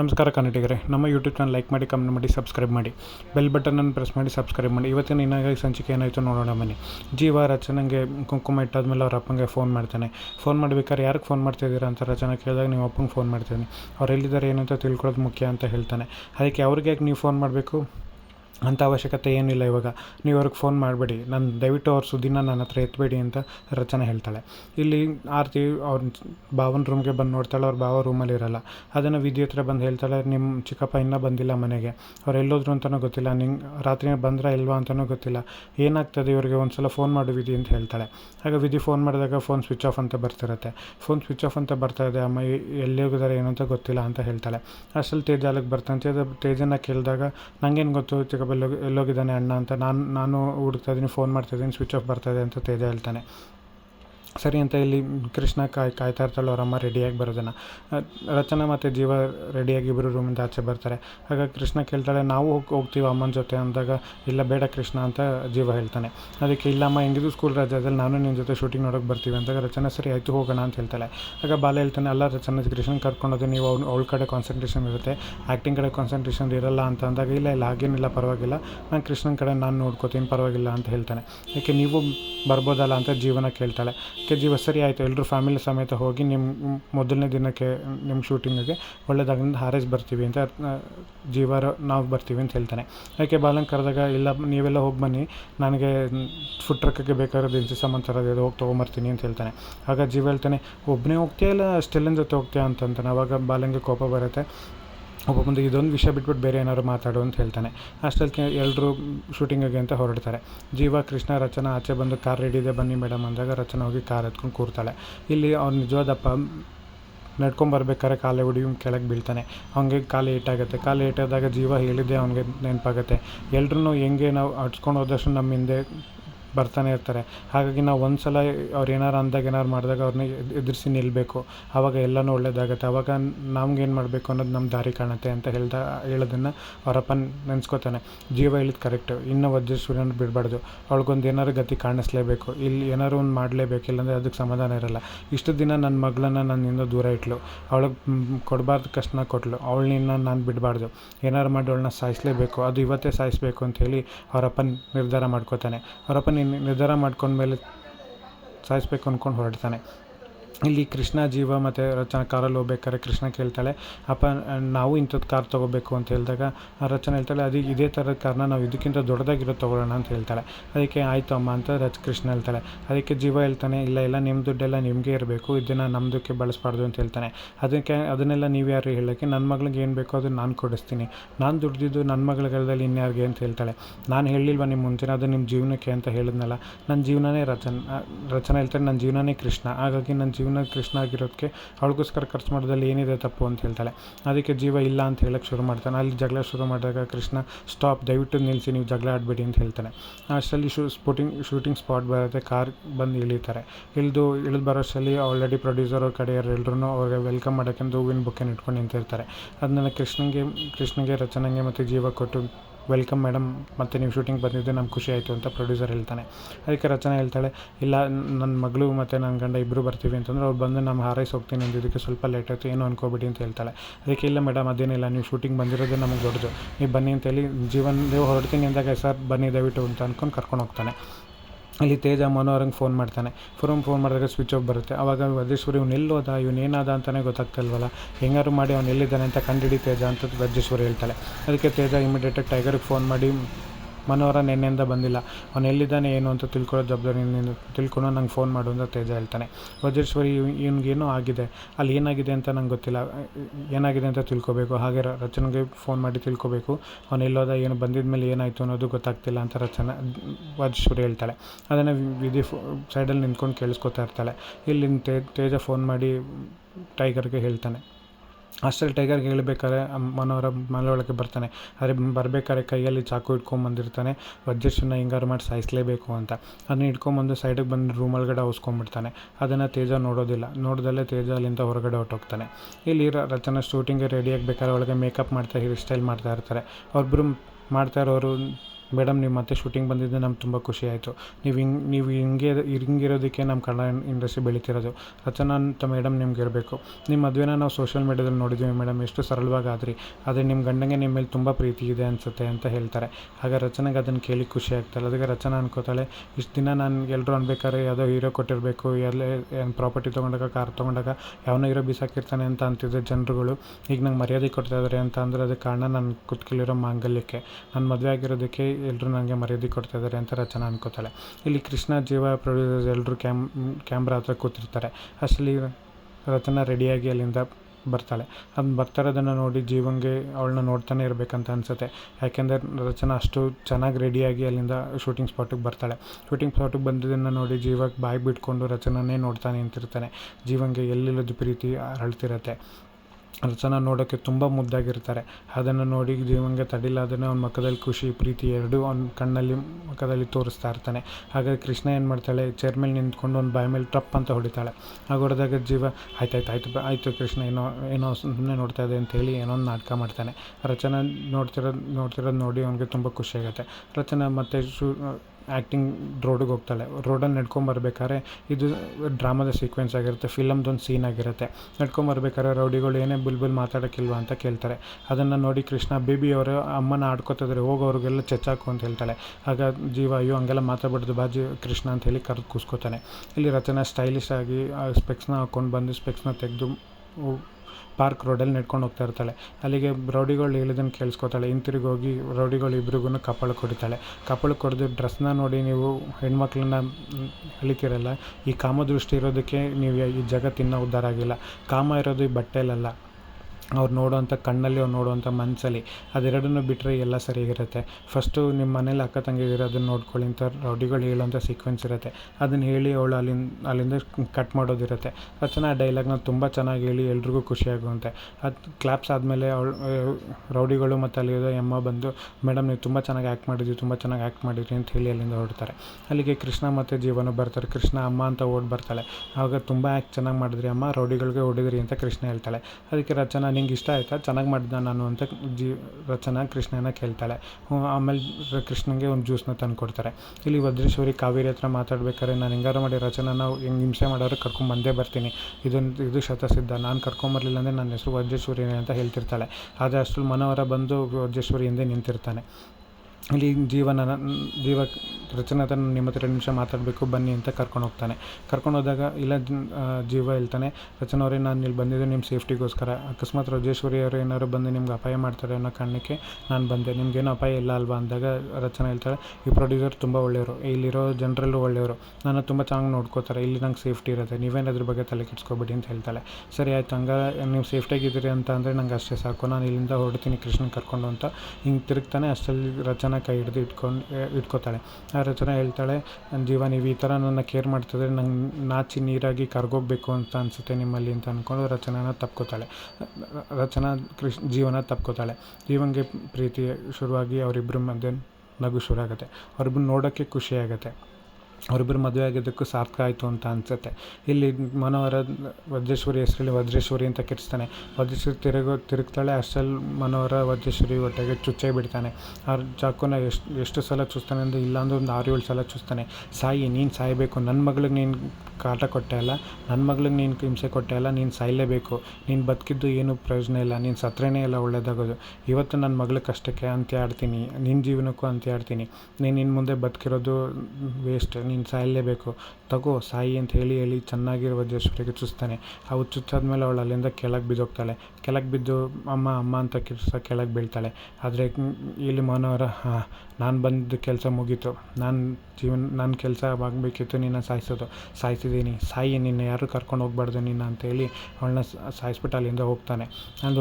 ನಮಸ್ಕಾರ ಕನ್ನಡಿಗರೇ, ನಮ್ಮ ಯೂಟ್ಯೂಬ್ ಚಾನಲ್ ಲೈಕ್ ಮಾಡಿ ಕಮೆಂಟ್ ಮಾಡಿ ಸಬ್ಸ್ಕ್ರೈಬ್ ಮಾಡಿ ಬೆಲ್ ಬಟನನ್ನು ಪ್ರೆಸ್ ಮಾಡಿ ಸಬ್ಸ್ಕ್ರೈಬ್ ಮಾಡಿ. ಇವತ್ತಿನ ಇನ್ನಾಗಿ ಸಂಚಿಕೆ ಏನಾಯಿತು ನೋಡೋಣ ಬನ್ನಿ. ಜೀವ ರಚನೆಗೆ ಕುಂಕುಮ ಇಟ್ಟಾದ್ಮೇಲೆ ಅವ್ರ ಅಪ್ಪಂಗೆ ಫೋನ್ ಮಾಡ್ತಾನೆ. ಫೋನ್ ಮಾಡ್ಬೇಕಾದ್ರೆ ಯಾರಿಗೆ ಫೋನ್ ಮಾಡ್ತಿದ್ದೀರಾ ಅಂತ ರಚನೆ ಕೇಳಿದಾಗ ನೀವು ಅಪ್ಪಂಗೆ ಫೋನ್ ಮಾಡ್ತೀನಿ. ಅವ್ರು ಎಲ್ಲಿದ್ದಾರೆ ಏನಂತ ತಿಳ್ಕೊಳ್ಳೋದು ಮುಖ್ಯ ಅಂತ ಹೇಳ್ತಾನೆ. ಅದಕ್ಕೆ ಅವ್ರಿಗೆ ಯಾಕೆ ನೀವು ಫೋನ್ ಮಾಡಬೇಕು? ಅಂಥ ಅವಶ್ಯಕತೆ ಏನಿಲ್ಲ ಇವಾಗ. ನೀವು ಅವ್ರಿಗೆ ಫೋನ್ ಮಾಡಬೇಡಿ. ನಾನು ದಯವಿಟ್ಟು ಅವ್ರ ಸುದ್ದಿನ ನನ್ನ ಹತ್ರ ಎತ್ತಬೇಡಿ ಅಂತ ರಚನೆ ಹೇಳ್ತಾಳೆ. ಇಲ್ಲಿ ಆರತಿ ಅವ್ರ ಭಾವನ ರೂಮ್ಗೆ ಬಂದು ನೋಡ್ತಾಳೆ, ಅವ್ರ ಭಾವ ರೂಮಲ್ಲಿ ಇರಲ್ಲ. ಅದನ್ನು ವಿಧಿ ಹತ್ರ ಬಂದು ಹೇಳ್ತಾಳೆ ನಿಮ್ಮ ಚಿಕ್ಕಪ್ಪ ಇನ್ನೂ ಬಂದಿಲ್ಲ ಮನೆಗೆ. ಅವ್ರು ಎಲ್ಲೋದ್ರು ಅಂತಲೂ ಗೊತ್ತಿಲ್ಲ, ನಿಂಗೆ ರಾತ್ರಿ ಬಂದ್ರಾ ಇಲ್ವಾ ಅಂತಲೂ ಗೊತ್ತಿಲ್ಲ. ಏನಾಗ್ತದೆ ಇವ್ರಿಗೆ ಒಂದು ಸಲ ಫೋನ್ ಮಾಡು ವಿಧಿ ಅಂತ ಹೇಳ್ತಾಳೆ. ಆಗ ವಿಧಿ ಫೋನ್ ಮಾಡಿದಾಗ ಫೋನ್ ಸ್ವಿಚ್ ಆಫ್ ಅಂತ ಬರ್ತಿರುತ್ತೆ. ಫೋನ್ ಸ್ವಿಚ್ ಆಫ್ ಅಂತ ಬರ್ತಾ ಇದೆ, ಅಮ್ಮ ಎಲ್ಲಿ ಹೋಗಿದ್ದಾರೆ ಏನಂತ ಗೊತ್ತಿಲ್ಲ ಅಂತ ಹೇಳ್ತಾಳೆ. ಅಷ್ಟಲ್ಲಿ ತೇಜಾಲಕ್ಕೆ ಬರ್ತಂತೆ ಅದು ತೇಜನ ಕೇಳಿದಾಗ ನಂಗೇನು ಗೊತ್ತು ಚಿಕ್ಕಪ್ಪ ಎಲ್ಲೋಗಿ ಎಲ್ಲೋಗಿದ್ದಾನೆ ಅಣ್ಣ ಅಂತ ನಾನು ನಾನು ಹುಡುಕ್ತಾ ಇದ್ದೀನಿ ಫೋನ್ ಮಾಡ್ತಾ ಇದ್ದೀನಿ ಸ್ವಿಚ್ ಆಫ್ ಬರ್ತಾ ಇದೆ ಅಂತ ತೇಜ ಹೇಳ್ತಾನೆ. ಸರಿ ಅಂತ ಇಲ್ಲಿ ಕೃಷ್ಣ ಕಾಯ್ ಕಾಯ್ತಾ ಇರ್ತಾಳೆ ಅವರಮ್ಮ ರೆಡಿಯಾಗಿ ಬರೋದನ್ನು. ರಚನಾ ಮತ್ತು ಜೀವ ರೆಡಿಯಾಗಿ ಇಬ್ಬರು ರೂಮಿಂದ ಆಚೆ ಬರ್ತಾರೆ. ಆಗ ಕೃಷ್ಣ ಕೇಳ್ತಾಳೆ, ನಾವು ಹೋಗಿ, ಹೋಗ್ತೀವಿ ಅಮ್ಮನ ಜೊತೆ? ಅಂದಾಗ, ಇಲ್ಲ, ಬೇಡ ಕೃಷ್ಣ ಅಂತ ಜೀವ ಹೇಳ್ತಾನೆ. ಅದಕ್ಕೆ, ಇಲ್ಲ ಅಮ್ಮ, ಹೆಂಗಿದ್ರು ಸ್ಕೂಲ್ ರಜಾದಲ್ಲಿ ನಾನು ನಿನ್ನ ಜೊತೆ ಶೂಟಿಂಗ್ ನೋಡೋಕೆ ಬರ್ತೀವಿ. ಅಂದಾಗ, ರಚನಾ, ಸರಿ ಆಯಿತು, ಹೋಗೋಣ ಅಂತ ಹೇಳ್ತಾಳೆ. ಆಗ ಬಾಲ ಹೇಳ್ತಾನೆ, ಅಲ್ಲ, ರಚನಾ ಕೃಷ್ಣ ಕರ್ಕೊಂಡೋದು ನೀವು ಅವ್ನು, ಅವಳ ಕಡೆ ಕಾನ್ಸಂಟ್ರೇಷನ್ ಇರುತ್ತೆ. ಆ್ಯಕ್ಟಿಂಗ್ ಕಡೆ ಕಾನ್ಸಂಟ್ರೇಷನ್ ಇರಲ್ಲ ಅಂತ ಅಂದಾಗ, ಇಲ್ಲ ಇಲ್ಲ, ಹಾಗೇನಿಲ್ಲ, ಪರವಾಗಿಲ್ಲ. ನಾನು ಕೃಷ್ಣನ ಕಡೆ ನಾನು ನೋಡ್ಕೋತೀನಿ, ಪರವಾಗಿಲ್ಲ, ಅಂತ ಹೇಳ್ತಾನೆ. ಯಾಕೆ, ನೀವು ಬರ್ಬೋದಲ್ಲ ಅಂತ ಜೀವನ ಕೇಳ್ತಾಳೆ. ಕೆ ಜೀವ ಸರಿ ಆಯಿತು ಎಲ್ಲರೂ ಫ್ಯಾಮಿಲಿ ಸಮೇತ ಹೋಗಿ ನಿಮ್ಮ ಮೊದಲನೇ ದಿನಕ್ಕೆ ನಿಮ್ಮ ಶೂಟಿಂಗಿಗೆ ಒಳ್ಳೆದಾಗಿಂದ ಹಾರೈಸಿ ಬರ್ತೀವಿ ಅಂತ ಜೀವರ ನಾವು ಬರ್ತೀವಿ ಅಂತ ಹೇಳ್ತಾನೆ. ಯಾಕೆ ಬಾಲಂಗ್ ಕರೆದಾಗ, ಇಲ್ಲ, ನೀವೆಲ್ಲ ಹೋಗಿ ಬನ್ನಿ, ನನಗೆ ಫುಡ್ ಟ್ರಕ್ಕಿಗೆ ಬೇಕಾದ್ರೆ ದಿನಸಿ ಸಾಮಾನು ತರೋದು ಹೋಗಿ ತೊಗೊಂಬರ್ತೀನಿ ಅಂತ ಹೇಳ್ತಾನೆ. ಆಗ ಜೀವ ಹೇಳ್ತಾನೆ ಒಬ್ಬನೇ ಹೋಗ್ತೀಯಾ ಇಲ್ಲ ಸ್ಟೆಲ್ಲಿನ ಜೊತೆ ಹೋಗ್ತೀಯಾ ಅಂತಂತಾನೆ. ಆವಾಗ ಬಾಲಂಗೆ ಕೋಪ ಬರುತ್ತೆ. ಒಬ್ಬ ಮುಂದೆ ಇದೊಂದು ವಿಷಯ ಬಿಟ್ಬಿಟ್ಟು ಬೇರೆ ಏನಾದ್ರು ಮಾತಾಡು ಅಂತ ಹೇಳ್ತಾನೆ. ಅಷ್ಟಲ್ಲಿ ಎಲ್ಲರೂ ಶೂಟಿಂಗಿಗೆ ಅಂತ ಹೊರಡ್ತಾರೆ. ಜೀವ, ಕೃಷ್ಣ, ರಚನಾ ಆಚೆ ಬಂದು ಕಾರ್ ರೆಡಿ ಇದೆ, ಬನ್ನಿ ಮೇಡಮ್ ಅಂದಾಗ ರಚನಾ ಹೋಗಿ ಕಾರ್ ಹತ್ಕೊಂಡು ಕೂರ್ತಾಳೆ. ಇಲ್ಲಿ ಅವ್ನು ನಿಜವಾದಪ್ಪ ನಡ್ಕೊಂಬರ್ಬೇಕಾದ್ರೆ ಕಾಲೇ ಹೊಡಿ ಕೆಳಗೆ ಬೀಳ್ತಾನೆ. ಅವನಿಗೆ ಕಾಲು ಏಟಾಗುತ್ತೆ. ಕಾಲು ಏಟಾದಾಗ ಜೀವ ಹೇಳಿದ್ದೆ ಅವನಿಗೆ ನೆನಪಾಗುತ್ತೆ. ಎಲ್ರೂ ಹೆಂಗೆ ನಾವು ಅಡ್ಸ್ಕೊಂಡು ಹೋದಷ್ಟು ನಮ್ಮ ಹಿಂದೆ ಬರ್ತಾನೆ ಇರ್ತಾರೆ. ಹಾಗಾಗಿ ನಾವು ಒಂದು ಸಲ ಅವ್ರು ಏನಾರು ಅಂದಾಗ ಏನಾರು ಮಾಡಿದಾಗ ಅವ್ರನ್ನ ಎದುರಿಸಿ ನಿಲ್ಲಬೇಕು ಆವಾಗ ಎಲ್ಲನೂ ಒಳ್ಳೇದಾಗುತ್ತೆ. ಆವಾಗ ನಮ್ಗೇನು ಮಾಡಬೇಕು ಅನ್ನೋದು ನಮ್ಮ ದಾರಿ ಕಾಣುತ್ತೆ ಅಂತ ಹೇಳ್ದ, ಹೇಳೋದನ್ನು ಅವರಪ್ಪ ನೆನೆಸ್ಕೋತಾನೆ. ಜೀವ ಹೇಳಿದ ಕರೆಕ್ಟು. ಇನ್ನು ಸೂರ್ಯನ ಬಿಡಬಾರ್ದು. ಅವಳಿಗೊಂದು ಏನಾರು ಗತಿ ಕಾಣಿಸ್ಲೇಬೇಕು. ಇಲ್ಲಿ ಏನಾರು ಒಂದು ಮಾಡಲೇಬೇಕು. ಇಲ್ಲಾಂದರೆ ಅದಕ್ಕೆ ಸಮಾಧಾನ ಇರೋಲ್ಲ. ಇಷ್ಟು ದಿನ ನನ್ನ ಮಗಳನ್ನು ನನ್ನಿಂದ ದೂರ ಇಟ್ಲು. ಅವಳಿಗೆ ಕೊಡಬಾರ್ದು ಕಷ್ಟನ ಕೊಟ್ಲು. ಅವಳನ್ನ ನಾನು ಬಿಡಬಾರ್ದು. ಏನಾರು ಮಾಡಿ ಅವಳನ್ನ ಸಾಯಿಸಲೇಬೇಕು. ಅದು ಇವತ್ತೇ ಸಾಯಿಸಬೇಕು ಅಂತೇಳಿ ಅವರಪ್ಪನ ನಿರ್ಧಾರ ಮಾಡ್ಕೋತಾನೆ. ಅವರಪ್ಪ ನೀನು ನಿರ್ಧಾರ ಮಾಡ್ಕೊಂಡ್ಮೇಲೆ ಸಾಯಿಸ್ಬೇಕು ಅಂದ್ಕೊಂಡು ಹೊರಡ್ತಾನೆ. ಇಲ್ಲಿ ಕೃಷ್ಣ ಜೀವ ಮತ್ತು ರಚನಾ ಕಾರಲ್ಲಿ ಹೋಗ್ಬೇಕಾದ್ರೆ ಕೃಷ್ಣ ಕೇಳ್ತಾಳೆ, ಅಪ್ಪ, ನಾವು ಇಂಥದ್ದು ಕಾರ್ ತೊಗೋಬೇಕು ಅಂತ ಹೇಳಿದಾಗ, ಆ ರಚನೆ ಹೇಳ್ತಾಳೆ, ಅದು ಇದೇ ಥರದ ಕಾರ್ನ ನಾವು ಇದಕ್ಕಿಂತ ದೊಡ್ಡದಾಗಿರೋ ತೊಗೊಳ್ಳೋಣ ಅಂತ ಹೇಳ್ತಾಳೆ. ಅದಕ್ಕೆ ಆಯಿತು ಅಮ್ಮ ಅಂತ ರಚ ಕೃಷ್ಣ ಹೇಳ್ತಾಳೆ. ಅದಕ್ಕೆ ಜೀವ ಹೇಳ್ತಾನೆ, ಇಲ್ಲ ಇಲ್ಲ ನಿಮ್ಮ ದುಡ್ಡೆಲ್ಲ ನಿಮಗೆ ಇರಬೇಕು, ಇದನ್ನು ನಮ್ಮದಕ್ಕೆ ಬಳಸಬಾರ್ದು ಅಂತ ಹೇಳ್ತಾನೆ. ಅದಕ್ಕೆ ಅದನ್ನೆಲ್ಲ ನೀವು ಯಾರು ಹೇಳೋಕ್ಕೆ ನನ್ನ ಮಗಳಿಗೆ ಏನು ಬೇಕೋ ಅದನ್ನು ನಾನು ಕೊಡಿಸ್ತೀನಿ. ನಾನು ದುಡ್ದಿದ್ದು ನನ್ನ ಮಗಳಿಗೆಲ್ದಲ್ಲಿ ಇನ್ಯಾರಿಗೆ? ಅಂತ ಹೇಳ್ತಾಳೆ. ನಾನು ಹೇಳಿಲ್ವ ನಿಮ್ಮ ಮುಂಚೆನೇ, ಅದು ನಿಮ್ಮ ಜೀವನಕ್ಕೆ ಅಂತ ಹೇಳಿದ್ನಲ್ಲ ನನ್ನ ಜೀವನನೇ ರಚನೆ ರಚನೆ ಹೇಳ್ತಾನೆ ನನ್ನ ಜೀವನನೇ ಕೃಷ್ಣ. ಹಾಗಾಗಿ ನನ್ನ ಜೀವನ ಕೃಷ್ಣ ಆಗಿರೋದಕ್ಕೆ ಅವಳಿಗೋಸ್ಕರ ಖರ್ಚು ಮಾಡೋದ್ರಲ್ಲಿ ಏನಿದೆ ತಪ್ಪು ಅಂತ ಹೇಳ್ತಾಳೆ. ಅದಕ್ಕೆ ಜೀವ ಇಲ್ಲ ಅಂತ ಹೇಳಕ್ಕೆ ಶುರು ಮಾಡ್ತಾನೆ. ಅಲ್ಲಿ ಜಗಳ ಶುರು ಮಾಡಿದಾಗ ಕೃಷ್ಣ, ಸ್ಟಾಪ್, ದಯವಿಟ್ಟು ನಿಲ್ಲಿಸಿ ನೀವು ಜಗಳ ಆಡಬೇಡಿ ಅಂತ ಹೇಳ್ತಾನೆ. ಅಷ್ಟರಲ್ಲಿ ಶೂ, ಸ್ಪೋಟಿಂಗ್, ಶೂಟಿಂಗ್ ಸ್ಪಾಟ್ ಬರುತ್ತೆ. ಕಾರ್ ಬಂದು ಇಳಿತಾರೆ. ಇಳಿದು ಇಳಿದು ಬರೋಷ್ಟರಲ್ಲಿ ಆಲ್ರೆಡಿ ಪ್ರೊಡ್ಯೂಸರ್ ಅವ್ರ ಕಡೆಯವ್ರು ಎಲ್ರೂ ಅವ್ರಿಗೆ ವೆಲ್ಕಮ್ ಮಾಡೋಕ್ಕೆಂದು ಹೂವಿನ ಬುಕ್ಕನ್ನು ಇಟ್ಕೊಂಡು ನಿಂತಿರ್ತಾರೆ. ಅದನ್ನೆಲ್ಲ ಕೃಷ್ಣಂಗೆ, ಕೃಷ್ಣಗೆ, ರಚನೆಗೆ ಮತ್ತು ಜೀವ ಕೊಟ್ಟು ವೆಲ್ಕಮ್ ಮೇಡಮ್, ಮತ್ತು ನೀವು ಶೂಟಿಂಗ್ ಬಂದಿದ್ದು ನಮ್ಗೆ ಖುಷಿ ಆಯಿತು ಅಂತ ಪ್ರೊಡ್ಯೂಸರ್ ಹೇಳ್ತಾನೆ. ಅದಕ್ಕೆ ರಚನಾ ಹೇಳ್ತಾಳೆ, ಇಲ್ಲ ನನ್ನ ಮಗಳು ಮತ್ತು ನನ್ನ ಗಂಡ ಇಬ್ಬರು ಬರ್ತೀವಿ ಅಂತಂದ್ರೆ ಅವ್ರು ಬಂದು ನಮ್ಮ ಹಾರೈಸ್ ಹೋಗ್ತೀನಿ ಅಂದಿದ್ದಕ್ಕೆ ಸ್ವಲ್ಪ ಲೇಟ್ ಆಯಿತು, ಏನು ಅನ್ಕೋಬೇಡಿ ಅಂತ ಹೇಳ್ತಾಳೆ. ಅದಕ್ಕೆ, ಇಲ್ಲ ಮೇಡಮ್, ಅದೇನಿಲ್ಲ, ನೀವು ಶೂಟಿಂಗ್ ಬಂದಿರೋದೇ ನಮಗೆ ದೊಡ್ಡದು. ನೀವು ಬನ್ನಿ ಅಂತೇಳಿ ಜೀವನ ನೀವು ಹೊರಡ್ತೀನಿ ಅಂದಾಗ, ಸರ್, ಬನ್ನಿ ದಯವಿಟ್ಟು ಅಂತ ಅಂದ್ಕೊಂಡು ಕರ್ಕೊಂಡು ಹೋಗ್ತಾನೆ. ಅಲ್ಲಿ ತೇಜ ಮನೋಹರಂಗೆ ಫೋನ್ ಮಾಡ್ತಾನೆ. ಫೋನ್ ಫೋನ್ ಮಾಡಿದಾಗ ಸ್ವಿಚ್ ಆಫ್ ಬರುತ್ತೆ. ಆವಾಗ ವಜ್ರೇಶ್ವರಿ ಇವ್ನು ಎಲ್ಲೋದ ಇವನು ಏನಾದ ಅಂತಲೇ ಗೊತ್ತಾಗ್ತಿಲ್ವಲ್ಲ. ಹೆಂಗಾರು ಮಾಡಿ ಅವ್ನು ಎಲ್ಲಿದ್ದಾನೆ ಅಂತ ಕಂಡಿಡಿ ತೇಜ ಅಂತ ವಜ್ರೇಶ್ವರಿ ಹೇಳ್ತಾಳೆ. ಅದಕ್ಕೆ ತೇಜ ಇಮಿಡಿಯೇಟಾಗಿ ಟೈಗರ್ಗೆ ಫೋನ್ ಮಾಡಿ ಮನೋಹರ ನಿನ್ನೆಯಿಂದ ಬಂದಿಲ್ಲ. ಅವನು ಎಲ್ಲಿದ್ದಾನೆ, ಏನು ಅಂತ ತಿಳ್ಕೊಳ್ಳೋ ಜವಾಬ್ದಾರಿ ತಿಳ್ಕೊಂಡು ನಂಗೆ ಫೋನ್ ಮಾಡು ಅಂತ ತೇಜ ಹೇಳ್ತಾನೆ. ವಜ್ರೇಶ್ವರಿ ಇವ್ನಿಗೇನೋ ಆಗಿದೆ. ಅಲ್ಲಿ ಏನಾಗಿದೆ ಅಂತ ನಂಗೆ ಗೊತ್ತಿಲ್ಲ. ಏನಾಗಿದೆ ಅಂತ ತಿಳ್ಕೊಬೇಕು. ಹಾಗೆ ರಚನೆಗೆ ಫೋನ್ ಮಾಡಿ ತಿಳ್ಕೊಬೇಕು. ಅವನು ಎಲ್ಲೋದ, ಏನು ಬಂದಿದ ಮೇಲೆ ಏನಾಯಿತು ಅನ್ನೋದು ಗೊತ್ತಾಗ್ತಿಲ್ಲ ಅಂತ ರಚನೆ, ವಜ್ರೇಶ್ವರಿ ಹೇಳ್ತಾಳೆ. ಅದನ್ನು ವಿಧಿ ಸೈಡಲ್ಲಿ ನಿಂತ್ಕೊಂಡು ಕೇಳಿಸ್ಕೊತಾ ಇರ್ತಾಳೆ. ಇಲ್ಲಿ ತೇಜ ಫೋನ್ ಮಾಡಿ ಟೈಗರ್ಗೆ ಹೇಳ್ತಾನೆ. ಅಷ್ಟರಲ್ಲಿ ಟೈಗರ್ಗೆ ಹೇಳ್ಬೇಕಾದ್ರೆ ಮನೆ ಒಳಗೆ ಬರ್ತಾನೆ. ಆದರೆ ಬರ್ಬೇಕಾದ್ರೆ ಕೈಯಲ್ಲಿ ಚಾಕು ಇಟ್ಕೊಂಬಂದಿರ್ತಾನೆ. ವಜ್ರಸನ್ನ ಹಿಂಗಾರು ಮಾಡಿ ಸಾಯಿಸಲೇಬೇಕು ಅಂತ. ಅದನ್ನ ಇಟ್ಕೊಂಬಂದು ಸೈಡಿಗೆ ಬಂದು ರೂಮ್ ಒಳಗಡೆ ಹೊಸ್ಕೊಂಬಿಡ್ತಾನೆ ಅದನ್ನು ತೇಜ ನೋಡೋದಿಲ್ಲ. ನೋಡ್ದಲ್ಲೇ ತೇಜ ಅಲ್ಲಿಂದ ಹೊರಗಡೆ ಹೊರ್ಟೋಗ್ತಾನೆ. ಇಲ್ಲಿ ರಚನಾ ಶೂಟಿಂಗ್ಗೆ ರೆಡಿ ಆಗಬೇಕಾದ್ರೆ ಒಳಗೆ ಮೇಕಪ್ ಮಾಡ್ತಾ ಹೇರ್ ಸ್ಟೈಲ್ ಮಾಡ್ತಾ ಇರ್ತಾರೆ. ಅವ್ರಿಬ್ರು ಮಾಡ್ತಾ ಇರೋರು ಮೇಡಮ್, ನೀವು ಮತ್ತೆ ಶೂಟಿಂಗ್ ಬಂದಿದ್ದು ನಮ್ಗೆ ತುಂಬ ಖುಷಿ ಆಯಿತು. ನೀವು ಹಿಂಗೆ ನೀವು ಹಿಂಗೆ, ಹಿಂಗಿರೋದಕ್ಕೆ ನಮ್ಮ ಕನ್ನಡ ಇಂಡಸ್ಟ್ರಿ ಬೆಳೀತಿರೋದು. ರಚನಾ ಅಂತ ಮೇಡಮ್ ನಿಮ್ಗೆ ಇರಬೇಕು ನಿಮ್ಮ ಮದುವೆನ ನಾವು ಸೋಷಿಯಲ್ ಮೀಡ್ಯಾದಲ್ಲಿ ನೋಡಿದ್ದೀವಿ ಮೇಡಮ್, ಎಷ್ಟು ಸರಳವಾಗಿ ಆದ್ರಿ. ಆದರೆ ನಿಮ್ಮ ಗಂಡಂಗೆ ನಿಮ್ಮ ಮೇಲೆ ತುಂಬ ಪ್ರೀತಿ ಇದೆ ಅನಿಸುತ್ತೆ ಅಂತ ಹೇಳ್ತಾರೆ. ಆಗ ರಚನೆಗೆ ಅದನ್ನು ಕೇಳಿ ಖುಷಿ ಆಗ್ತಾಯಿಲ್ಲ ಅದಕ್ಕೆ ರಚನಾ ಅನ್ಕೋತಾಳೆ, ಇಷ್ಟು ದಿನ ನಾನು ಎಲ್ಲರೂ ಅನ್ಬೇಕಾದ್ರೆ ಯಾವುದೋ ಹೀರೋ ಕೊಟ್ಟಿರಬೇಕು, ಎಲ್ಲ ಏನು ಪ್ರಾಪರ್ಟಿ ತೊಗೊಂಡಾಗ ಕಾರ್ ತೊಗೊಂಡಾಗ, ಯಾವನೋ ಹೀರೋ ಬಿಸಾಕಿರ್ತಾನೆ ಅಂತ ಅಂತಿದ್ದೆ ಜನರುಗಳು, ಈಗ ನಂಗೆ ಮರ್ಯಾದೆ ಕೊಡ್ತಾ ಇದ್ದಾರೆ ಅಂತ ಅಂದರೆ ಅದಕ್ಕೆ ಕಾರಣ ನನ್ನ ಕುತ್ಕಲಿರೋ ಮಾಂಗಲ್ಯಕ್ಕೆ. ನಾನು ಮದುವೆ ಆಗಿರೋದಕ್ಕೆ ಎಲ್ಲರೂ ನನಗೆ ಮರ್ಯಾದೆ ಕೊಡ್ತಾ ಇದ್ದಾರೆ ಅಂತ ರಚನಾ ಅನ್ಕೋತಾಳೆ. ಇಲ್ಲಿ ಕೃಷ್ಣ, ಜೀವ ಪ್ರೊಡ್ಯೂಸರ್ಸ್ ಎಲ್ಲರೂ ಕ್ಯಾಮ್, ಕ್ಯಾಮ್ರಾ ಹತ್ರ ಕೂತಿರ್ತಾರೆ. ಅಷ್ಟರಲ್ಲಿ ರಚನಾ ರೆಡಿಯಾಗಿ ಅಲ್ಲಿಂದ ಬರ್ತಾಳೆ. ಅದು ಬರ್ತಾರೋದನ್ನು ನೋಡಿ ಜೀವಂಗೆ ಅವಳನ್ನ ನೋಡ್ತಾನೆ ಇರಬೇಕಂತ ಅನಿಸುತ್ತೆ. ಯಾಕೆಂದರೆ ರಚನಾ ಅಷ್ಟು ಚೆನ್ನಾಗಿ ರೆಡಿಯಾಗಿ ಅಲ್ಲಿಂದ ಶೂಟಿಂಗ್ ಸ್ಪಾಟಿಗೆ ಬರ್ತಾಳೆ. ಶೂಟಿಂಗ್ ಸ್ಪಾಟಿಗೆ ಬಂದಿದ್ದನ್ನು ನೋಡಿ ಜೀವಕ್ಕೆ ಬಾಯಿ ಬಿಟ್ಕೊಂಡು ರಚನಾನೇ ನೋಡ್ತಾನೆ ಅಂತಿರ್ತಾನೆ. ಜೀವಂಗೆ ಎಲ್ಲಿಲ್ಲದ ಪ್ರೀತಿ ಅರಳ್ತಿರತ್ತೆ. ರಚನಾ ನೋಡೋಕ್ಕೆ ತುಂಬ ಮುದ್ದಾಗಿರ್ತಾರೆ. ಅದನ್ನು ನೋಡಿ ದೇವಂಗೆ ತಡಿಲ್ಲ ಅದನ್ನು ಅವ್ನ ಮುಖದಲ್ಲಿ ಖುಷಿ, ಪ್ರೀತಿ ಎರಡೂ ಅವ್ನ ಕಣ್ಣಲ್ಲಿ, ಮುಖದಲ್ಲಿ ತೋರಿಸ್ತಾ ಇರ್ತಾನೆ. ಹಾಗಾಗಿ ಕೃಷ್ಣ ಏನು ಮಾಡ್ತಾಳೆ? ಚೇರ್ ಮೇಲೆ ನಿಂತ್ಕೊಂಡು ಒಂದು ಬಾಯಿ ಮೇಲೆ ಟಪ್ ಅಂತ ಹೊಡಿತಾಳೆ. ಆಗ ಹೊಡೆದಾಗ ಜೀವ ಆಯ್ತಾಯ್ತು ಆಯ್ತು ಬ- ಆಯಿತು ಕೃಷ್ಣ, ಏನೋ ಏನೋ ಸುಮ್ಮನೆ ನೋಡ್ತಾ ಇದೆ ಅಂತೇಳಿ ಏನೋ ಒಂದು ನಾಟಕ ಮಾಡ್ತಾನೆ. ರಚನಾ ನೋಡ್ತಿರೋದು ನೋಡ್ತಿರೋದು ನೋಡಿ ಅವ್ನಿಗೆ ತುಂಬ ಖುಷಿಯಾಗುತ್ತೆ ರಚನಾ ಮತ್ತೆ ಶೂ ಆ್ಯಕ್ಟಿಂಗ್ ರೋಡಿಗೆ ಹೋಗ್ತಾಳೆ. ರೋಡಲ್ಲಿ ನಡ್ಕೊಂಬರ್ಬೇಕಾದ್ರೆ ಇದು ಡ್ರಾಮಾದ ಸೀಕ್ವೆನ್ಸ್ ಆಗಿರುತ್ತೆ ಫಿಲಮ್ದೊಂದು ಸೀನ್ ಆಗಿರುತ್ತೆ. ನಡ್ಕೊಂಬರ್ಬೇಕಾದ್ರೆ ರೌಡಿಗಳು, ಏನೇ ಬುಲ್ಬುಲ್ ಮಾತಾಡೋಕ್ಕಿಲ್ವಾ ಅಂತ ಕೇಳ್ತಾರೆ. ಅದನ್ನು ನೋಡಿ ಕೃಷ್ಣ ಬೇಬಿ ಅವರು ಅಮ್ಮನ ಆಡ್ಕೊತಿದ್ರೆ, ಹೋಗಿ ಅವ್ರಿಗೆಲ್ಲ ಚೆಚ್ಚಾಕು ಅಂತ ಹೇಳ್ತಾಳೆ. ಆಗ ಜೀವ, ಅಯ್ಯೋ, ಹಂಗೆಲ್ಲ ಮಾತಾಡ್ಬಾರ್ದು, ಬಾಜಿ ಕೃಷ್ಣ ಅಂತ ಹೇಳಿ ಕರೆದು ಕೂಸ್ಕೋತಾನೆ. ಇಲ್ಲಿ ರಚನಾ ಸ್ಟೈಲಿಶ್ ಆಗಿ ಸ್ಪೆಕ್ಸ್ನ ಹಾಕ್ಕೊಂಡು ಬಂದು ಸ್ಪೆಕ್ಸ್ನ ತೆಗೆದು ಪಾರ್ಕ್ ರೋಡಲ್ಲಿ ನಡ್ಕೊಂಡು ಹೋಗ್ತಾ ಇರ್ತಾಳೆ. ಅಲ್ಲಿಗೆ ರೌಡಿಗಳು ಹೇಳಿದ್ದನ್ನು ಕೇಳಿಸ್ಕೊತಾಳೆ. ಹಿಂತಿರುಗಿ ಹೋಗಿ ರೌಡಿಗಳು ಇಬ್ರಿಗೂ ಕಪಾಳಕ್ಕೆ ಹೊಡಿತಾಳೆ. ಕಪಾಳಕ್ಕೆ ಹೊಡೆದು ಡ್ರೆಸ್ನ ನೋಡಿ ನೀವು ಹೆಣ್ಮಕ್ಳನ್ನ ಹೇಳಿತಿರಲ್ಲ ಈ ಕಾಮದೃಷ್ಟಿ ಇರೋದಕ್ಕೆ ನೀವು ಈ ಜಗತ್ತಿನ ಉದ್ಧಾರ ಆಗಿಲ್ಲ. ಕಾಮ ಇರೋದು ಈ ಬಟ್ಟೆಲಲ್ಲ. ಅವ್ರು ನೋಡೋವಂಥ ಕಣ್ಣಲ್ಲಿ ಅವ್ರು ನೋಡುವಂಥ ಮನಸ್ಸಲ್ಲಿ ಅದೆರಡನ್ನೂ ಬಿಟ್ಟರೆ ಎಲ್ಲ ಸರಿಯಾಗಿರುತ್ತೆ ಫಸ್ಟು ನಿಮ್ಮ ಮನೇಲಿ ಅಕ್ಕ ತಂಗಿದಿರೋ ಅದನ್ನು ನೋಡ್ಕೊಳ್ಳಿ ಅಂತ ರೌಡಿಗಳು ಹೇಳೋಂಥ ಸೀಕ್ವೆನ್ಸ್ ಇರುತ್ತೆ. ಅದನ್ನು ಹೇಳಿ ಅವಳು ಅಲ್ಲಿಂದ ಅಲ್ಲಿಂದ ಕಟ್ ಮಾಡೋದಿರುತ್ತೆ. ರಚನಾ ಆ ಡೈಲಾಗ್ನ ತುಂಬ ಚೆನ್ನಾಗಿ ಹೇಳಿ ಎಲ್ರಿಗೂ ಖುಷಿಯಾಗುವಂತೆ ಅದು ಕ್ಲಾಪ್ಸ್ ಆದಮೇಲೆ ಅವಳು ರೌಡಿಗಳು ಮತ್ತು ಅಲ್ಲಿರೋ ಎಮ್ಮ ಬಂದು, ಮೇಡಮ್, ನೀವು ತುಂಬ ಚೆನ್ನಾಗಿ ಆ್ಯಕ್ಟ್ ಮಾಡಿದ್ರಿ, ತುಂಬ ಚೆನ್ನಾಗಿ ಆ್ಯಕ್ಟ್ ಮಾಡಿದ್ರಿ ಅಂತ ಹೇಳಿ ಅಲ್ಲಿಂದ ಹೊರಡ್ತಾರೆ. ಅಲ್ಲಿಗೆ ಕೃಷ್ಣ ಮತ್ತು ಜೀವನ ಬರ್ತಾರೆ. ಕೃಷ್ಣ ಅಮ್ಮ ಅಂತ ಓಡಿ ಬರ್ತಾಳೆ. ಆವಾಗ ತುಂಬ ಆ್ಯಕ್ಟ್ ಚೆನ್ನಾಗಿ ಮಾಡಿದ್ರಿ ಅಮ್ಮ, ರೌಡಿಗಳಿಗೆ ಹೊಡಿದ್ರಿ ಅಂತ ಕೃಷ್ಣ ಹೇಳ್ತಾಳೆ. ಅದಕ್ಕೆ ರಚನಾ ನಿಂಗೆ ಇಷ್ಟ ಆಯಿತಾ? ಚೆನ್ನಾಗಿ ಮಾಡಿದ್ನ ನಾನು ಅಂತ ಜಿ, ರಚನಾ ಕೃಷ್ಣನ ಕೇಳ್ತಾಳೆ. ಆಮೇಲೆ ಕೃಷ್ಣನಿಗೆ ಒಂದು ಜ್ಯೂಸ್ನ ತಂದು ಕೊಡ್ತಾರೆ. ಇಲ್ಲಿ ವಜ್ರೇಶ್ವರಿ ಕಾವೇರಿ ಹತ್ರ ಮಾತಾಡ್ಬೇಕಾದ್ರೆ ನಾನು ಹೆಂಗಾರು ಮಾಡಿ ರಚನಾನ ಹೆಂಗೆ ಹಿಂಸೆ ಮಾಡೋರು ಕರ್ಕೊಂಬಂದೇ ಬರ್ತೀನಿ. ಇದೊಂದು, ಇದು ಶತಸಿದ್ಧ. ನಾನು ಕರ್ಕೊಂಬರ್ಲಿಲ್ಲ ಅಂದರೆ ನನ್ನ ಹೆಸರು ವಜ್ರೇಶ್ವರಿನೇ ಅಂತ ಹೇಳ್ತಿರ್ತಾಳೆ. ಆದರೆ ಅಷ್ಟು ಮನೋಹರ ಬಂದು ವಜ್ರೇಶ್ವರಿ ಹಿಂದೆ ನಿಂತಿರ್ತಾನೆ. ಇಲ್ಲಿ ಜೀವನ, ಜೀವ ರಚನೆ ನಿಮ್ಮ ಹತ್ರ ನಿಮಿಷ ಮಾತಾಡಬೇಕು, ಬನ್ನಿ ಅಂತ ಕರ್ಕೊಂಡು ಹೋಗ್ತಾನೆ. ಕರ್ಕೊಂಡು ಹೋದಾಗ ಇಲ್ಲ ಜೀವ ಹೇಳ್ತಾನೆ ರಚನಾ ನಾನು ಇಲ್ಲಿ ಬಂದಿದ್ದು ನಿಮ್ಮ ಸೇಫ್ಟಿಗೋಸ್ಕರ. ಅಕಸ್ಮಾತ್ ರಾಜೇಶ್ವರಿ ಅವರು ಏನಾದ್ರು ಬಂದು ನಿಮ್ಗೆ ಅಪಾಯ ಮಾಡ್ತಾರೆ ಅನ್ನೋ ಕಾರಣಕ್ಕೆ ನಾನು ಬಂದೆ. ನಿಮ್ಗೇನು ಅಪಾಯ ಇಲ್ಲ ಅಲ್ವಾ? ಅಂದಾಗ ರಚನಾ ಹೇಳ್ತಾರೆ ಈ ಪ್ರೊಡ್ಯೂಸರ್ ತುಂಬ ಒಳ್ಳೆಯವರು. ಇಲ್ಲಿರೋ ಜನರಲ್ಲೂ ಒಳ್ಳೆಯವರು. ನಾನು ತುಂಬ ಚೆನ್ನಾಗಿ ನೋಡ್ಕೋತಾರೆ. ಇಲ್ಲಿ ನಂಗೆ ಸೇಫ್ಟಿ ಇರುತ್ತೆ. ನೀವೇನು ಅದ್ರ ಬಗ್ಗೆ ತಲೆ ಕೆಡಿಸ್ಕೊಬೇಡಿ ಅಂತ ಹೇಳ್ತಾಳೆ. ಸರಿ, ಆಯ್ತು. ಹಂಗ ನೀವು ಸೇಫ್ಟಿಯಾಗಿದ್ದೀರಿ ಅಂತ ಅಂದರೆ ನಂಗೆ ಅಷ್ಟೇ ಸಾಕು. ನಾನು ಇಲ್ಲಿಂದ ಹೊರಡ್ತೀನಿ ಕೃಷ್ಣನ್ ಕರ್ಕೊಂಡು ಅಂತ ಹಿಂಗೆ ತಿರುಗ್ತಾನೆ. ಅಷ್ಟರಲ್ಲಿ ರಚನಾ ಕೈ ಹಿಡಿದು ಇಟ್ಕೊಂಡು ಇಟ್ಕೋತಾಳೆ. ಆ ರಚನಾ ಹೇಳ್ತಾಳೆ ನನ್ನ ಜೀವ, ನೀವು ಈ ಥರ ನನ್ನ ಕೇರ್ ಮಾಡ್ತಿದ್ರೆ ನಂಗೆ ನಾಚಿ ನೀರಾಗಿ ಕರ್ಗೋಗ್ಬೇಕು ಅಂತ ಅನಿಸುತ್ತೆ ನಿಮ್ಮಲ್ಲಿ ಅಂತ ಅಂದ್ಕೊಂಡು ರಚನಾನ ತಪ್ಕೋತಾಳೆ. ರಚನಾ ಕೃಷ್ಣ ಜೀವನ ತಪ್ಕೋತಾಳೆ. ಜೀವನ್ಗೆ ಪ್ರೀತಿ ಶುರುವಾಗಿ ಅವರಿಬ್ಬರ ಮಧ್ಯೆ ನಗು ಶುರುವಾಗುತ್ತೆ ಅವ್ರಿಬ್ಬರು ನೋಡೋಕ್ಕೆ ಖುಷಿ ಅವರಿಬ್ಬರು ಮದುವೆ ಆಗಿದ್ದಕ್ಕೂ ಸಾರ್ಥಕ ಆಯಿತು ಅಂತ ಅನಿಸುತ್ತೆ. ಇಲ್ಲಿ ಮನೋಹರ ವಜ್ರೇಶ್ವರಿ ಹೆಸರಲ್ಲಿ ವಜ್ರೇಶ್ವರಿ ಅಂತ ಕಿರಿಸ್ತಾನೆ ವಜ್ರೇಶ್ವರಿ ತಿರುಗೋ ತಿರುಗ್ತಾಳೆ ಅಷ್ಟರಲ್ಲಿ ಮನೋಹರ ವಜ್ರೇಶ್ವರಿ ಹೊಟ್ಟೆಗೆ ಚುಚ್ಚೇ ಬಿಡ್ತಾನೆ. ಆ ಚಾಕುನ ಎಷ್ಟು ಎಷ್ಟು ಸಲ ಚುಸ್ತಾನೆ ಅಂದರೆ ಇಲ್ಲಾಂದ್ರೆ ಒಂದು ಆರು ಏಳು ಸಲ ಚುಸ್ತಾನೆ ಸಾಯಿ, ನೀನು ಸಾಯಬೇಕು. ನನ್ನ ಮಗಳಿಗೆ ನೀನು ಕಾಟ ಕೊಟ್ಟೆ ಅಲ್ಲ ನನ್ನ ಮಗಳಿಗೆ ನೀನು ಹಿಂಸೆ ಕೊಟ್ಟೆ ಅಲ್ಲ, ನೀನು ಸಾಯಲೇಬೇಕು. ನೀನು ಬದುಕಿದ್ದು ಏನೂ ಪ್ರಯೋಜನ ಇಲ್ಲ, ನೀನು ಸತ್ರೇನೇ ಇಲ್ಲ ಒಳ್ಳೆಯದಾಗೋದು ಇವತ್ತು ನನ್ನ ಮಗಳ ಕಷ್ಟಕ್ಕೆ ಅಂತ ಆಡ್ತೀನಿ ನಿನ್ನ ಜೀವನಕ್ಕೂ ಅಂತ ಆಡ್ತೀನಿ ನೀನು ಇನ್ನು ಮುಂದೆ ಬದುಕಿರೋದು ವೇಸ್ಟ್ ನೀನು ಸಾಯಲೇಬೇಕು. ತಗೋ, ಸಾಯಿ ಅಂತ ಹೇಳಿ ಹೇಳಿ ಚೆನ್ನಾಗಿರುವ ವಜ್ರೇಶ್ವರಿಗೆ ಚುಚ್ತಾನೆ ಅವು ಚುಚ್ಚಾದ್ಮೇಲೆ ಅವಳು ಅಲ್ಲಿಂದ ಕೆಳಗೆ ಬಿದ್ದೋಗ್ತಾಳೆ. ಕೆಳಗೆ ಬಿದ್ದು ಅಮ್ಮ ಅಮ್ಮ ಅಂತ ಕಿರ್ಸ ಕೆಳಗೆ ಬೀಳ್ತಾಳೆ. ಆದರೆ ಇಲ್ಲಿ ಮನೋಹರ, ಹಾಂ, ನಾನು ಬಂದ ಕೆಲಸ ಮುಗೀತು. ನಾನು ಜೀವನ ನನ್ನ ಕೆಲಸ ಆಗಬೇಕಿತ್ತು, ನಿನ್ನ ಸಾಯಿಸೋದು. ಸಾಯಿಸಿದ್ದೀನಿ. ಸಾಯಿ, ನಿನ್ನ ಯಾರು ಕರ್ಕೊಂಡು ಹೋಗ್ಬಾರ್ದು ನಿನ್ನ ಅಂತೇಳಿ ಅವಳನ್ನ ಸಾಯಿಸ್ಬಿಟ್ಟು ಅಲ್ಲಿಂದ ಹೋಗ್ತಾನೆ. ನಾನು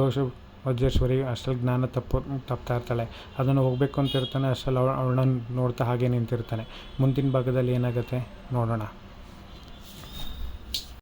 ವಜ್ರೇಶ್ವರಿ ಅಷ್ಟರಲ್ಲಿ ಜ್ಞಾನ ತಪ್ಪು, ತಪ್ತಾ ಇರ್ತಾಳೆ. ಅದನ್ನು ಹೋಗಬೇಕು ಅಂತ ಇರ್ತಾನೆ ಅಷ್ಟರಲ್ಲಿ ಅವಳು ಅವಳನ್ನ ನೋಡ್ತಾ ಹಾಗೆ ನಿಂತಿರ್ತಾನೆ. ಮುಂದಿನ ಭಾಗದಲ್ಲಿ ಏನಾಗುತ್ತೆ ನೋಡೋಣ.